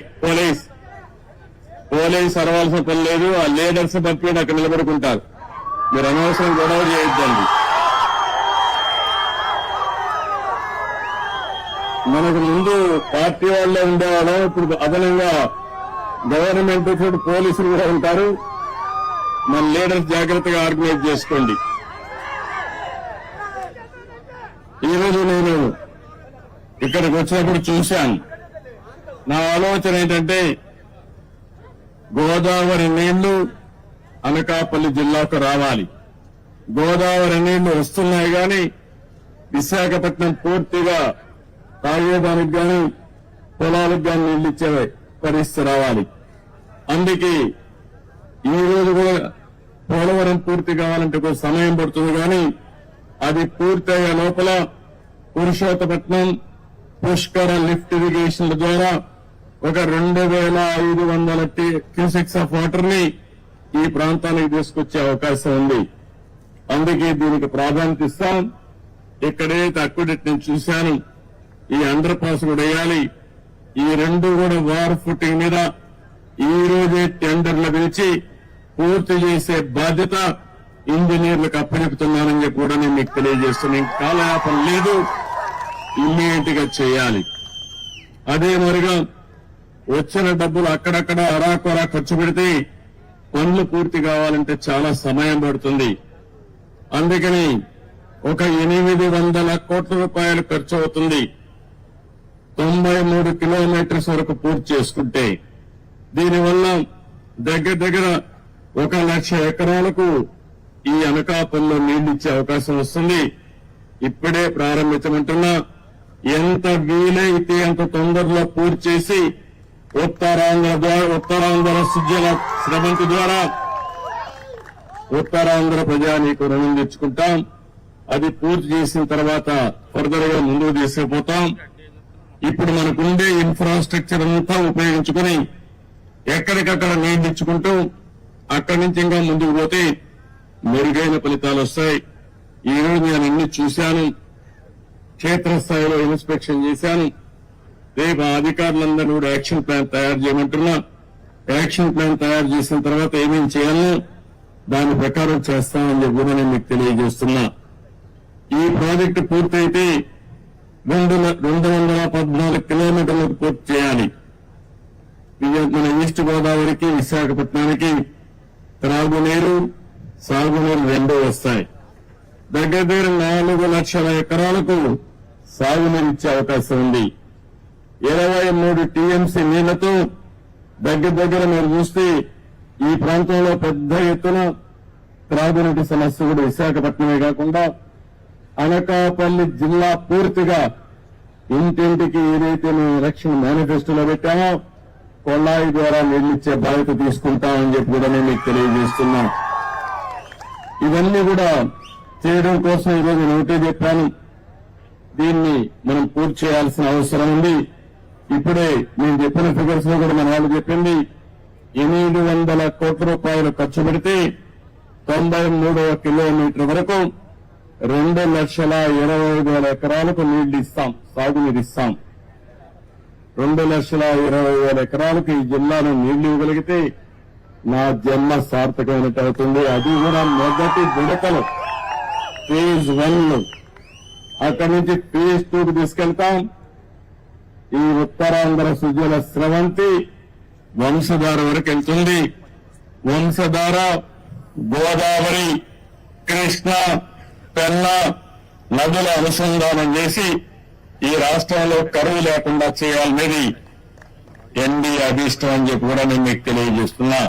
Police police. అరవాల్సిన పని లేదు. ఆ లీడర్స్ పంపి అక్కడ నిలబడుకుంటారు. మీరు అనవసరం గొడవ చేయొద్దండి. మనకు ముందు పార్టీ వాళ్ళే ఉండేవాళ్ళం. ఇప్పుడు అదనంగా గవర్నమెంట్ తోటి పోలీసులు కూడా ఉంటారు. మన లీడర్స్ జాగ్రత్తగా ఆర్గనైజ్ చేసుకోండి. ఈ రోజు నేను ఇక్కడికి వచ్చినప్పుడు చూశాను. నా ఆలోచన ఏంటంటే గోదావరి నీళ్ళు అనకాపల్లి జిల్లాకు రావాలి. గోదావరి నీళ్ళు వస్తున్నాయి గాని విశాఖపట్నం పూర్తిగా తాగేదానికి గాని పొలాలకు గాని నీళ్ళు ఇచ్చే పరిస్థితి రావాలి. అందుకే ఈ రోజు కూడా పోలవరం పూర్తి కావాలంటే కొంచెం సమయం పడుతుంది కానీ అది పూర్తయ్యే లోపల పురుషోత్తపట్నం పుష్కర లిఫ్ట్ ఇరిగేషన్ల ద్వారా ఒక రెండు వేల ఐదు వందల క్యూసెక్స్ ఆఫ్ వాటర్ని ఈ ప్రాంతానికి తీసుకొచ్చే అవకాశం ఉంది. అందుకే దీనికి ప్రాధాన్యత ఇస్తాం. ఇక్కడైతే అక్విడెట్ నేను చూశాను. ఈ అండర్ పాస్ కూడా వేయాలి. ఈ రెండు కూడా వార్ ఫుటింగ్ మీద ఈ రోజే టెండర్లు పిలిచి పూర్తి చేసే బాధ్యత ఇంజనీర్లకు అప్పచెపుతున్నానని చెప్పి కూడా నేను మీకు తెలియజేస్తున్నాను. ఇంకా కాలయాపన లేదు. ఇమ్మీడియట్గా చేయాలి. అదే మరిగా వచ్చిన డబ్బులు అక్కడక్కడ అరాకొరా ఖర్చు పెడితే పనులు పూర్తి కావాలంటే చాలా సమయం పడుతుంది. అందుకని ఒక ఎనిమిది వందల కోట్ల రూపాయలు ఖర్చు అవుతుంది. తొంభై మూడు కిలోమీటర్స్ వరకు పూర్తి చేసుకుంటే దీనివల్ల దగ్గర దగ్గర ఒక లక్ష ఎకరాలకు ఈ అనకాపల్లో నీళ్ళు ఇచ్చే అవకాశం వస్తుంది. ఇప్పుడే ప్రారంభించమంటున్నా ఎంత వీలైతే అంత తొందరలో పూర్తి చేసి ఉత్తరాంధ్ర ద్వారా ఉత్తరాంధ్ర సుజల శ్రమంతి ద్వారా ఉత్తరాంధ్ర ప్రజానీకు రుణం తెచ్చుకుంటాం. అది పూర్తి చేసిన తర్వాత ఫర్దర్గా ముందుకు తీసుకుపోతాం. ఇప్పుడు మనకుండే ఇన్ఫ్రాస్ట్రక్చర్ అంతా ఉపయోగించుకుని ఎక్కడికక్కడ నియంత్రించుకుంటూ అక్కడి నుంచి ఇంకా ముందుకు పోతే మెరుగైన ఫలితాలు వస్తాయి. ఈ రోజు నేను అన్ని చూశాను క్షేత్రస్థాయిలో ఇన్స్పెక్షన్ చేశాను రేపు అధికారులందరూ కూడా యాక్షన్ ప్లాన్ తయారు చేయమంటున్నా. యాక్షన్ ప్లాన్ తయారు చేసిన తర్వాత ఏమేమి చేయాలో దాని ప్రకారం చేస్తామని చెప్పి కూడా నేను మీకు తెలియజేస్తున్నా. ఈ ప్రాజెక్టు పూర్తయితే రెండు రెండు వందల పద్నాలుగు కిలోమీటర్లకు పూర్తి చేయాలి. ఇది మన ఈస్ట్ గోదావరికి విశాఖపట్నానికి త్రాగునీరు సాగునీరు రెండు వస్తాయి. దగ్గర దగ్గర నాలుగు లక్షల ఎకరాలకు సాగునీరు ఇచ్చే అవకాశం ఉంది. ఇరవై మూడు టీఎంసీ నీళ్ళతో దగ్గర దగ్గర మీరు చూస్తే ఈ ప్రాంతంలో పెద్ద ఎత్తున త్రాగునీటి సమస్య కూడా విశాఖపట్నమే కాకుండా అనకాపల్లి జిల్లా పూర్తిగా ఇంటింటికి ఏదైతే మేము ఎలక్షన్ మేనిఫెస్టోలో పెట్టామో కొల్లాయి ద్వారా నీళ్ళిచ్చే బాధ్యత తీసుకుంటామని చెప్పి కూడా నేను మీకు తెలియజేస్తున్నాం. ఇవన్నీ కూడా చేయడం కోసం ఈరోజు నేను ఒకటే చెప్పాను. దీన్ని మనం పూర్తి చేయాల్సిన అవసరం ఉంది. ఇప్పుడే నేను చెప్పిన ఫిగర్స్లో కూడా మన వాళ్ళు చెప్పింది ఎనిమిది వందల కోట్ల రూపాయలు ఖర్చు పెడితే తొంభై మూడవ కిలోమీటర్ వరకు రెండు లక్షల ఇరవై ఐదు వేల ఎకరాలకు నీళ్ళు ఇస్తాం సాగునీరు ఇస్తాం. రెండు లక్షల ఇరవై వేల ఎకరాలకు ఈ జిల్లాలో నీళ్ళు ఇవ్వగలిగితే నా జన్మ సార్థకమైనట్టు అవుతుంది. అది కూడా మొదటి విడతలు. ఫేజ్ వన్ అక్కడి నుంచి ఫేజ్ టూ కు తీసుకెళ్తాం. ఈ ఉత్తరాంధ్ర సుజల స్రవంతి వంశధార వరకు వెళ్తుంది. వంశధార గోదావరి కృష్ణ పెన్న నదుల అనుసంధానం చేసి ఈ రాష్ట్రంలో కరువు లేకుండా చేయాలనేది ఎన్డీ అభిష్టం అని చెప్పి కూడా నేను మీకు తెలియజేస్తున్నా.